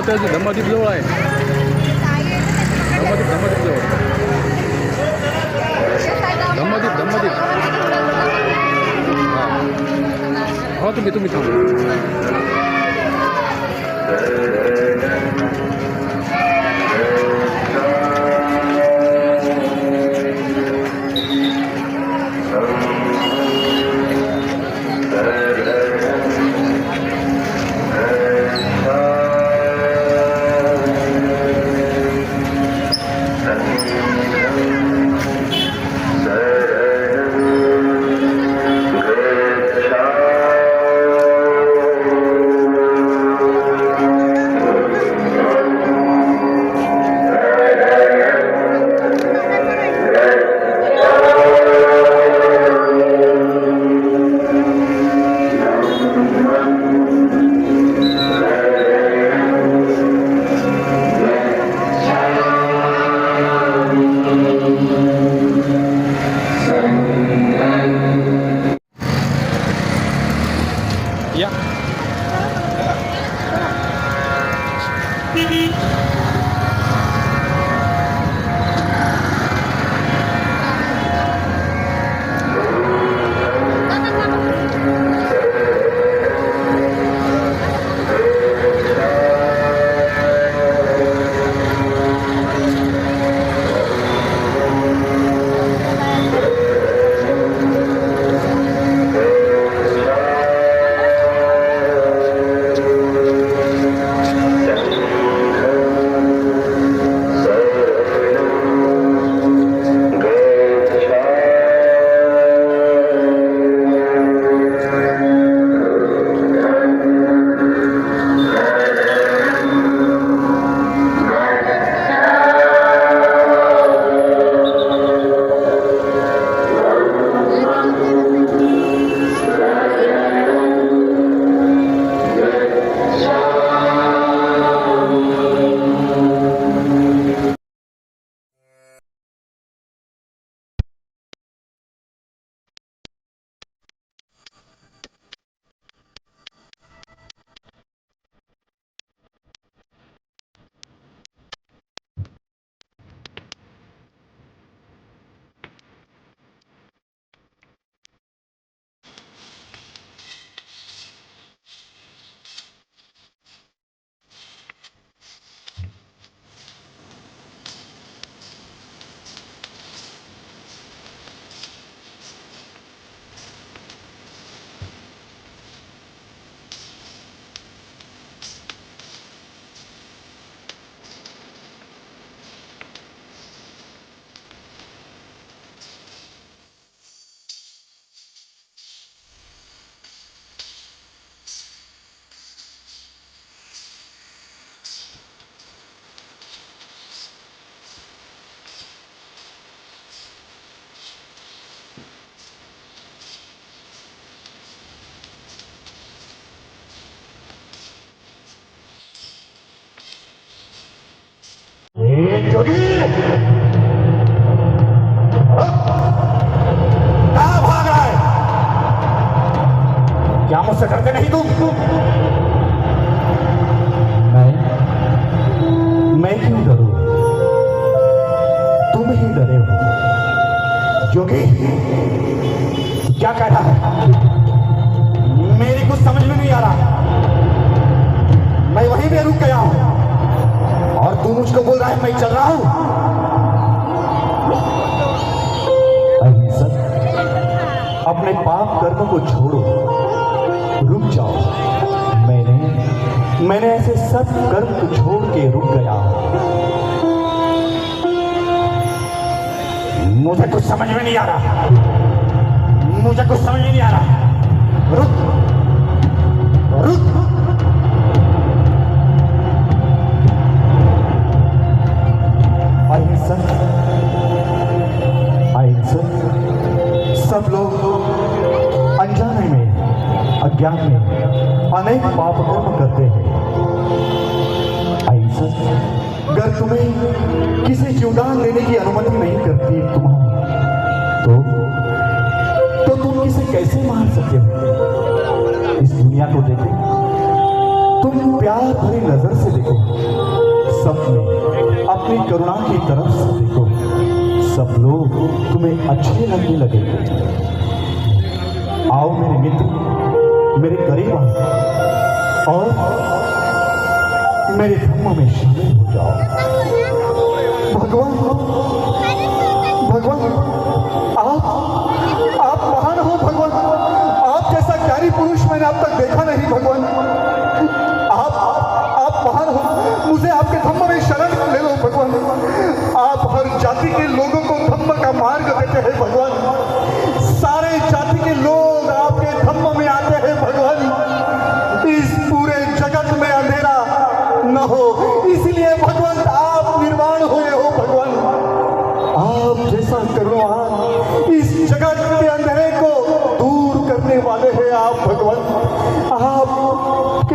么东西，那么的肉嘞？那么的，那么的肉。那么的，那么的。好，准备准备，走。कहाँ भाग रहा है क्या मुझसे डरते नहीं तुम मैं मैं क्यों डरू तुम ही डरे हो जोगी क्या कह रहा है मैं चल रहा हूँ अपने पाप कर्म को छोड़ो। रुक जाओ। मैंने मैंने ऐसे सब कर्म को छोड़ के रुक गया। मुझे कुछ समझ में नहीं आ रहा। मुझे कुछ समझ में नहीं आ रहा। रुक। अज्ञान में अनेक पाप कर्म करते हैं। अगर तुम्हें किसी जीवदान लेने की अनुमति नहीं करती तुम्हारी तो तो तुम किसे कैसे मार सकते हो? इस दुनिया को देखो। तुम प्यार भरी नज़र से देखो। सब में अपनी करुणा की तरफ़ से देखो। सब लोग तुम्हें अच्छे लगने लगे आओ मेरे मित्र मेरे करीब आओ और मेरे धर्म में शामिल हो जाओ भगवान भगवान, आप आप महान हो भगवान। आप जैसा ज्ञानी पुरुष मैंने अब तक देखा नहीं भगवान। आप आप महान हो। मुझे आपके धम्म में शरण ले लो भगवान। आप हर जाति के लोगों को धम्म का मार्ग देते हैं भगवान। सारे जाति के लोग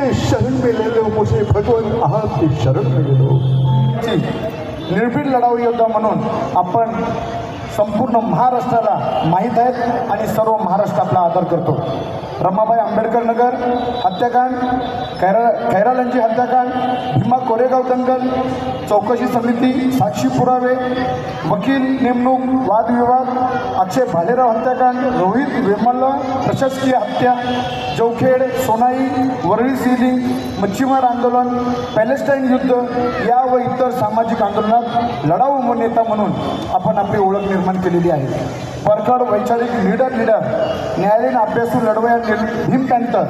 आपके शरण में ले लो हो, मुझे भगवान आपके शरण में ले हो. निर्भीड लढाऊ योद्धा म्हणून आपण संपूर्ण महाराष्ट्राला माहीत आहेत आणि सर्व महाराष्ट्र आपला आदर करतो. रमाबाई आंबेडकर नगर हत्याकांड खैरा खैरालांची हत्याकांड भीमा कोरेगाव दंगल चौकशी समिती साक्षी पुरावे वकील नेमणूक वादविवाद अक्षय भालेराव हत्याकांड रोहित वेमल्ल प्रशासकीय हत्या जवखेड सोनाई वरळी सिलिंग मच्छीमार आंदोलन पॅलेस्टाईन युद्ध या व इतर सामाजिक आंदोलनात लढाऊ नेता म्हणून आपण आपली ओळख निर्माण केलेली आहे. परखड वैचारिक लीडर लीडर न्यायालयीन अभ्यासू लढवया निर्- भीम पॅन्थर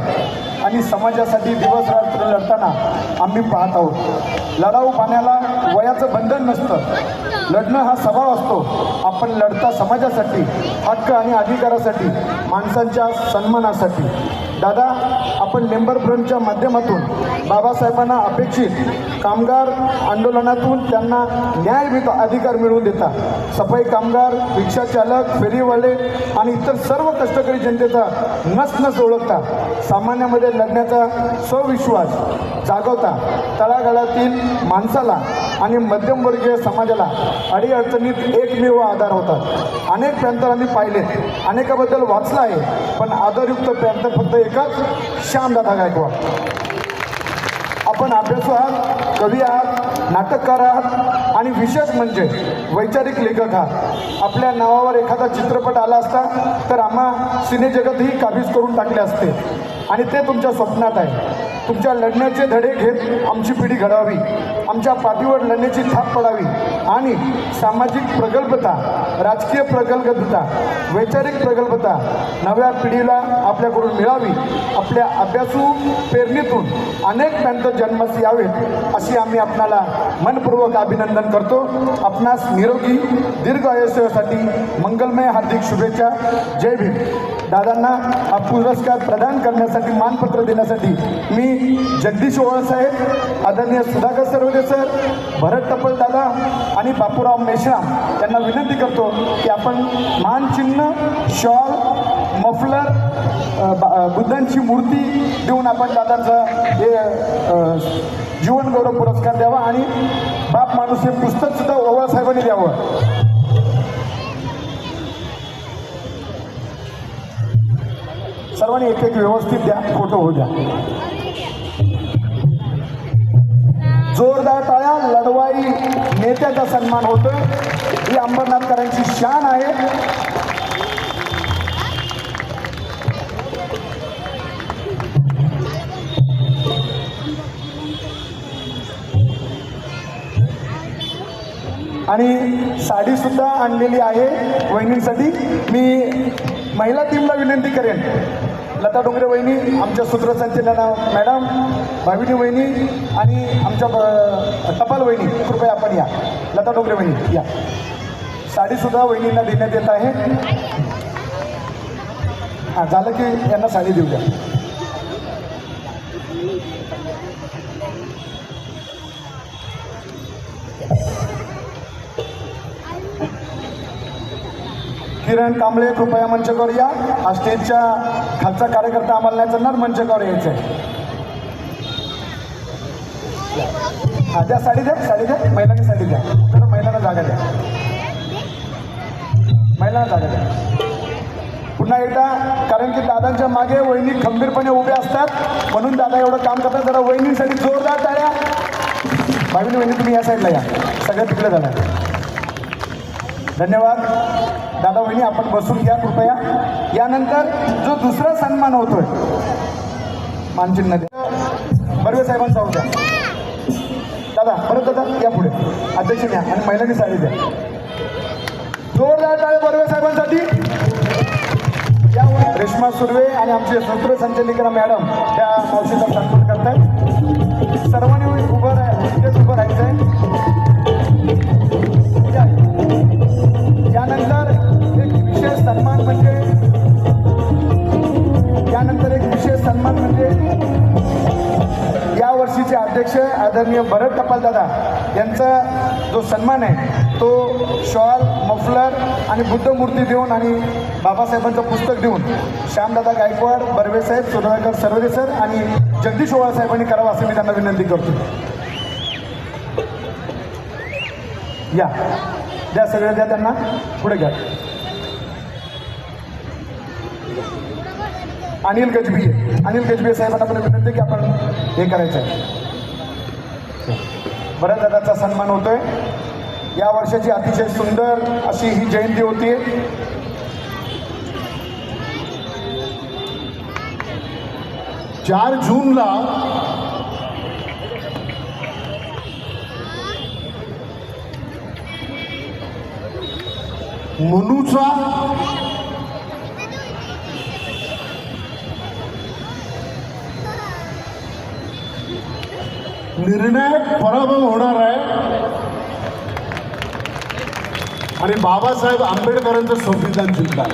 आणि समाजासाठी दिवस रात्र लढताना आम्ही पाहत आहोत. लढाऊ पाण्याला वयाचं बंधन नसतं. लढणं हा स्वभाव असतो. आपण लढता समाजासाठी हक्क आणि अधिकारासाठी माणसांच्या सन्मानासाठी. दादा आपण लेंबर फ्रंटच्या माध्यमातून बाबासाहेबांना अपेक्षित कामगार आंदोलनातून त्यांना न्याय अधिकार मिळवून देता. सफाई कामगार रिक्षाचालक फेरीवाले आणि इतर सर्व कष्टकरी जनतेचा नस नस ओळखता. सामान्यामध्ये लढण्याचा स्वविश्वास जागवता. तळागाळातील माणसाला आणि मध्यमवर्गीय समाजाला अडीअडचणीत एकमेव आधार होतात. अनेक पॅन्थर आम्ही पाहिलेत अनेकाबद्दल वाचलं आहे पण आधारयुक्त पॅन्थर फक्त एकच श्यामदादा गायकवाड. आपण अभ्यासू आहात कवी आहात नाटककार आहात आणि विशेष म्हणजे वैचारिक लेखक आहात. आपल्या नावावर एखादा चित्रपट आला असता तर आम्हा सिनेजगतही काबीज करून टाकले असते आणि ते तुमच्या स्वप्नात आहे. तुमच्या लढण्याचे धडे घेत आमची पिढी घडावी. आमच्या पाठीवर लढण्याची थाप पडावी. आणि सामाजिक प्रगल्भता राजकीय प्रगल्भता वैचारिक प्रगल्भता नव्या पिढीला आपल्याकडून मिळावी. आपल्या अभ्यासू पेरणीतून अनेक पॅन्थर जन्मास यावेत अशी आम्ही आपणाला मनपूर्वक अभिनंदन करतो. आपणास निरोगी दीर्घ आयुष्यासाठी मंगलमय हार्दिक शुभेच्छा. जय भीम. दादांना हा पुरस्कार प्रदान करण्यासाठी मानपत्र देण्यासाठी मी जगदीश ओळसाहेब आदरणीय सुधाकर सरवदे सर भरत टपल दादा आणि बापूराव मेश्राम यांना विनंती करतो की आपण मानचिन्ह शॉल मफलर बा- बुद्धांची मूर्ती देऊन आपण दादांचा हे जीवनगौरव जीवन गौरव पुरस्कार द्यावा आणि बाप माणूस हे पुस्तकसुद्धा ओवाळसाहेबांनी द्यावं. सर्वांनी एक एक व्यवस्थित द्या फोटो होऊ द्या. जोरदार टाळ्या लढवाई नेत्याचा सन्मान होतो ही अंबरनाथकरांची शान आहे. आणि साडीसुद्धा आणलेली आहे वहिनींसाठी. मी महिला टीमला विनंती करेन. लता डोंगरे वहिनी आमच्या सूत्रसंचलना मॅडम भाविनी वहिनी आणि आमच्या ब- टपाल वहिनी कृपया आपण या. लता डोंगरे वहिनी या. साडीसुद्धा वहिनींना देण्यात येत आहे. हां झालं की यांना साडी देऊ द्या. किरण कांबळे कृपया मंचकावर या. हा स्टेजच्या खालचा कार्यकर्ता आम्हाला नाही चालणार मंचकावर यायचं. आहे हा द्या साडी द्या साडी द्या. महिलांनी साडी द्या. तर महिलांना जागा द्या. महिलांना जागा द्या. पुन्हा एकदा कारण की दादांच्या मागे वहिनी खंबीरपणे उभे असतात. म्हणून दादा एवढं काम करतात. जरा वहिनीसाठी जोरदार टाळ्या. भाविनी वहिनी तुम्ही या साईडला या. सगळ्या तिकडे झाला धन्यवाद. दादा वहिनी आपण बसून घ्या कृपया. यानंतर जो दुसरा सन्मान होतोय मानचिन्ह बर्वे साहेबांचा होता दादा परत दादा या पुढे. अध्यक्ष घ्या आणि महिलांनी साडी द्या. जोरदार टाळे बर्वे साहेबांसाठी. या रेश्मा सुर्वे आणि आमचे सूत्रसंचालिका मॅडम त्या मावशीचा सन्मान करतायत. सर्वांनी उभं राहा उभं राहायचं आहे अध्यक्ष आदरणीय भरत टपालदादा यांचा जो सन्मान आहे तो शॉल मफलर आणि बुद्धमूर्ती देऊन आणि बाबासाहेबांचं पुस्तक देऊन श्यामदादा गायकवाड बर्वेसाहेब सुधाकर सरवदे सर आणि जगदीश ओवाळ साहेबांनी करावं असं मी त्यांना विनंती करतो. या. द्या सगळ्या द्या त्यांना. पुढे घ्या. अनिल गजबी अनिल गजबी साहेबांना पण विनंती की आपण हे करायचं आहे. भरतदादाचा सन्मान होतोय. या वर्षाची अतिशय सुंदर अशी ही जयंती होती. चार जूनला मनुचा निर्णायक पराभव होणार आहे. आणि बाबासाहेब आंबेडकरांचं संविधान जिंकणार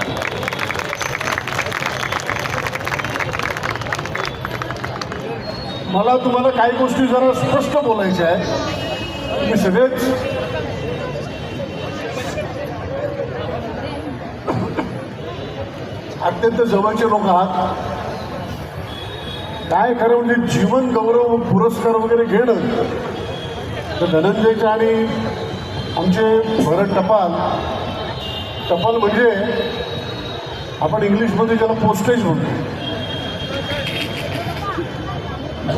मला तुम्हाला काही गोष्टी जरा स्पष्ट बोलायच्या आहेत. मी सगळेच अत्यंत जवळचे लोक आहात. काय खरं म्हणजे जीवन गौरव पुरस्कार वगैरे घेणं तर धनंजयच्या आणि आमचे भरत टपाल टपाल म्हणजे आपण इंग्लिशमध्ये ज्याला पोस्टेज म्हणतो.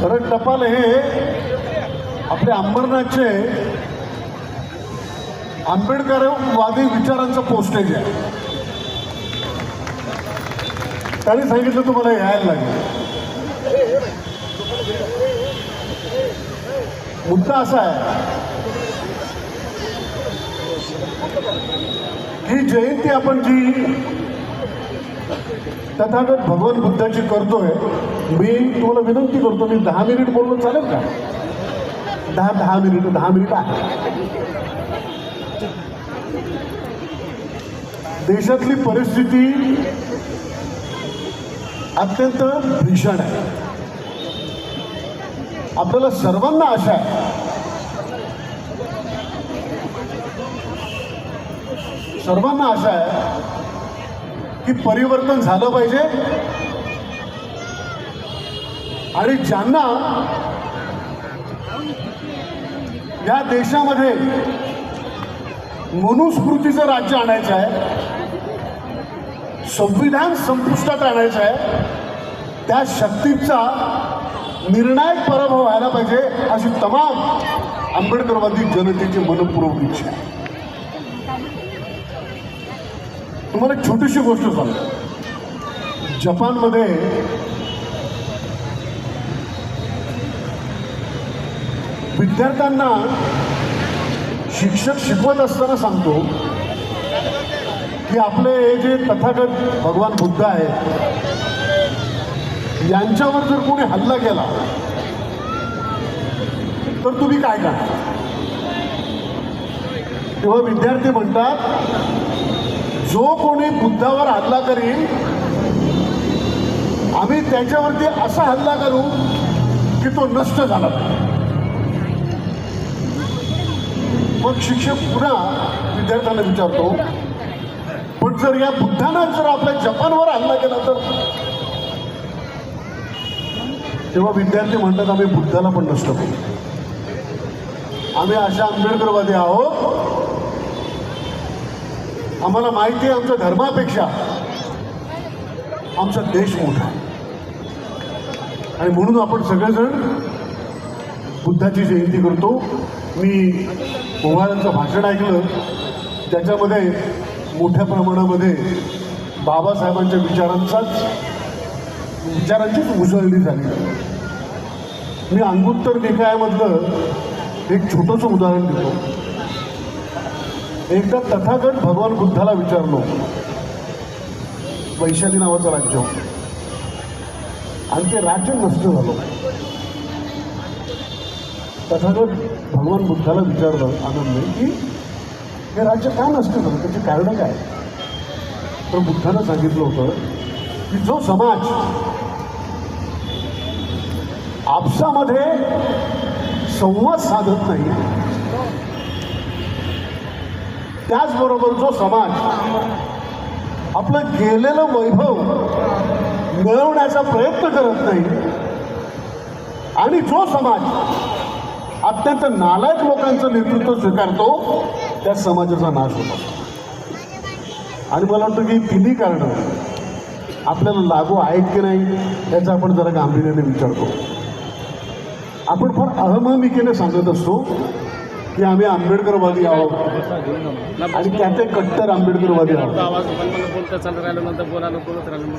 भरत टपाल हे आपले अंबरनाथचे आंबेडकरवादी विचारांचं पोस्टेज आहे. त्यांनी सांगितलं तुम्हाला यायला लागेल. मुद्दा असा आहे ही जयंती आपण जी तथागत भगवान बुद्धाची करतोय मी तुम्हाला विनंती करतो मी दहा मिनिट बोललो चालेल का? दहा दहा मिनिट दहा मिनिट आहे. देशातली परिस्थिती अत्यंत भीषण आहे. आपल्याला सर्वांना आशा आहे. सर्वांना आशा आहे की परिवर्तन झालं पाहिजे. आणि ज्यांना या देशामध्ये मनुस्मृतीचं राज्य आणायचं आहे संविधान संपुष्टात आणायचं आहे त्या शक्तीचा निर्णायक पराभव व्हायला पाहिजे अशी तमाम आंबेडकरवादी जनतेची मनपूर्वक इच्छा आहे. तुम्हाला एक छोटीशी गोष्ट सांगतो. जपानमध्ये विद्यार्थ्यांना शिक्षक शिकवत असताना सांगतो की आपले हे जे तथागत भगवान बुद्ध आहेत यांच्यावर जर कोणी हल्ला केला तर तुम्ही काय करा तेव्हा विद्यार्थी म्हणतात जो कोणी बुद्धावर हल्ला करील आम्ही त्याच्यावरती असा हल्ला करू की तो नष्ट झाला मग शिक्षक पुन्हा विद्यार्थ्यांना विचारतो पण जर या बुद्धानं जर आपल्या जपानवर हल्ला केला तर तेव्हा विद्यार्थी म्हणतात आम्ही बुद्धाला पण नष्ट करू. आम्ही अशा आंबेडकरवादी आहोत. आम्हाला माहिती आहे आमच्या धर्मापेक्षा. आमचा देश मोठा आहे. आणि म्हणून आपण सगळेजण बुद्धाची जयंती करतो. मी मोहाळ्यांचं भाषण ऐकलं. त्याच्यामध्ये मोठ्या प्रमाणामध्ये बाबासाहेबांच्या विचारांचाच विचारांचीच उसळली झाली. मी अंगुत्तर निकायामधलं एक छोटंसं उदाहरण देतो. एकदा तथागत भगवान बुद्धाला विचारलो वैशाली नावाचं राज्य आणि ते राज्य नष्ट झालं. तथागत भगवान बुद्धाला विचारलं आनंद की हे राज्य का नष्ट झालं? त्याची कारण काय? तर बुद्धानं सांगितलं होतं की जो समाज आपसामध्ये संवाद साधत नाही. त्याचबरोबर जो समाज आपलं गेलेलं वैभव मिळवण्याचा प्रयत्न करत नाही आणि जो समाज अत्यंत नालायक लोकांचं नेतृत्व स्वीकारतो त्या समाजाचा नाश होतो. आणि मला वाटतं की तिन्ही कारणं आपल्याला लागू आहेत की नाही याचा आपण जरा गांभीर्याने विचारतो आपण फार अहमहमिकेने सांगत असतो की आम्ही आंबेडकरवादी आहोत. आणि त्यात ते कट्टर आंबेडकरवादी आहोत.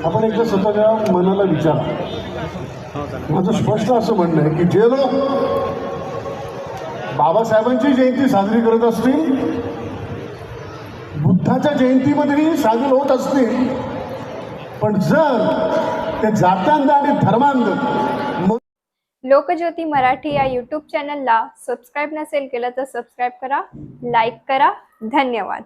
आपण एकदा स्वतःच्या मनाला विचार. माझं स्पष्ट असं म्हणणं आहे की जे लोक बाबासाहेबांची जयंती साजरी करत असतील बुद्धाच्या जयंतीमध्येही सामील होत असतील पण जर ते जात्यांध आणि धर्मांध लोकज्योती मराठी या यूट्यूब चॅनलला सबस्क्राईब नसेल केलं तर सबस्क्राईब करा लाईक करा. धन्यवाद.